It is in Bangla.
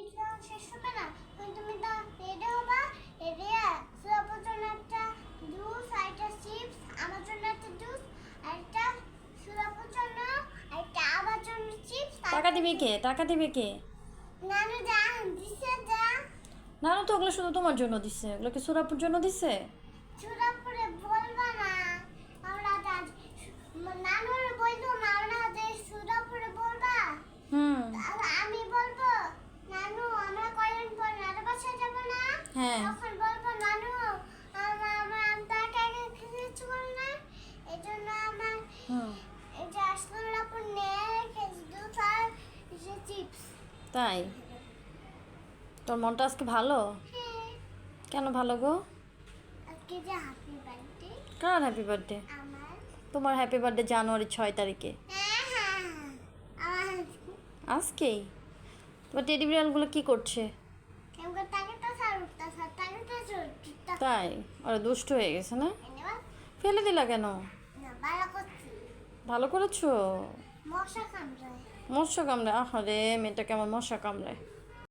শেষ হবে না। তুমি তো রেডি হবা? রেডি সুরাপুর জন্য একটা জুস আর একটা চিপস আমার জন্য একটা জুস আর একটা সুরাপুর জন্য আর একটা আমার জন্য চিপস টাকা দিবে কে? টাকা দিবে কে? নানু যা দিছে যা। না না তো ওগুলো শুধু তোমার জন্য দিচ্ছে ওগুলো কি সুরাপুর জন্য দিচ্ছে সুরাপুরে বলবা না আমরা আজ নানুর বলব না আমরা যে সুরাপুরে বলবা হুম আর আমি বলব নানু আমরা কয়দিন পর নানু বাসায় যাব না হ্যাঁ। তখন বলব নানু আমার আমার আগে কিছু না। এই জন্য আমার হুম। এই যে আসলে দুধ আর চিপস। তাই? তোর মনটা আজকে ভালো? হ্যাঁ। কেন ভালো গো? আজকে যে হ্যাপি বার্থডে কার হ্যাপি বার্থডে আমার। তোমার হ্যাপি বার্থডে জানুয়ারি ছয় তারিখে। হ্যাঁ হ্যাঁ আজকেই? তোমার টেডি বিড়ালগুলো কি করছে? তাই? ওরা দুষ্ট হয়ে গেছে না? ফেলে দিলা কেন? ভালো করেছ। মশা কামড়ায়। মশা কামড়ে আহারে মেয়েটা কেমন মশা কামড়ায়।